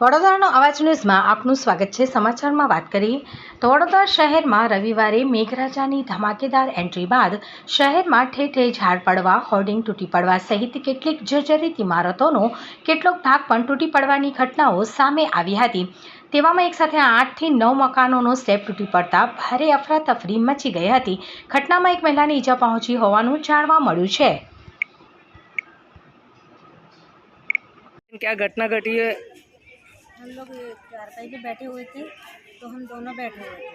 વડોદરાનો અવાજ ન્યૂઝમાં આપનું સ્વાગત છે સમાચારમાં વાત કરીએ તો વડોદરા શહેરમાં રવિવારે મેઘરાજાની ધમાકેદાર એન્ટ્રી બાદ શહેરમાં ઠેર ઠેર ઝાડ પડવા હોર્ડિંગ તૂટી પડવા સહિત કેટલીક જર્જરિત ઇમારતોનો કેટલોક ભાગ પણ તૂટી પડવાની ઘટનાઓ સામે આવી હતી તેવામાં એક સાથે આઠથી નવ મકાનોનો સ્લેબ તૂટી પડતા ભારે અફરાતફરી મચી ગઈ હતી ઘટનામાં એક મહિલાને ઈજા પહોંચી હોવાનું જાણવા મળ્યું છે क्या घटना घटी है हम लोग चारपाई पे बैठे हुए थे तो हम दोनों बैठे हुए थे।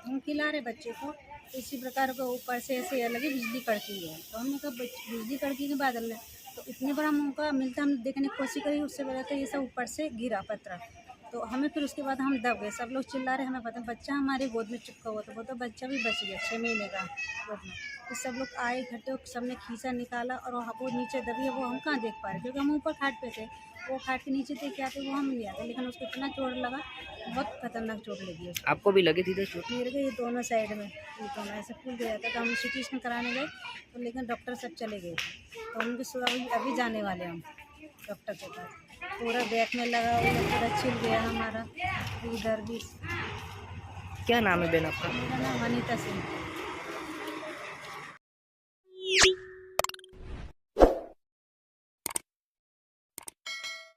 हम खिला रहे बच्चे को तो इसी प्रकार को ऊपर से ऐसे ये लगी बिजली कड़की है। तो हमने कहा बिजली कड़की के बादल में। तो इतने बड़ा मौका मिलता, हम देखने की कोशिश करी, उससे वजह से ये सब ऊपर से गिरा पत्थर। तो हमें फिर उसके बाद हम दब गए, सब लोग चिल्ला रहे, हमें पता बच्चा हमारे गोद में चिपका हुआ था, वो तो बच्चा भी बच गया छः महीने का गोद में। तो सब लोग आए इकट्ठे सबने खींचा निकाला और वहाँ वो नीचे दबी है वो हम कहाँ देख पा रहे क्योंकि हम ऊपर खाट पे थे। वो खाट के नीचे थे क्या थे वो हम नहीं आते लेकिन उसको इतना चोट लगा बहुत खतरनाक चोट लगी आपको भी लगी थी तो चोट? मेरे को ये दोनों साइड में ये दोनों ऐसे फूल गया था तो हम सी टी कराने गए तो लेकिन डॉक्टर सब चले गए। तो उनके सुबह अभी जाने वाले हम डॉक्टर के पास। पूरा बैक में लगा हुआ पूरा छिल गया हमारा इधर भी। क्या नाम है बहन आपका? मेरा नाम अनीता सिंह।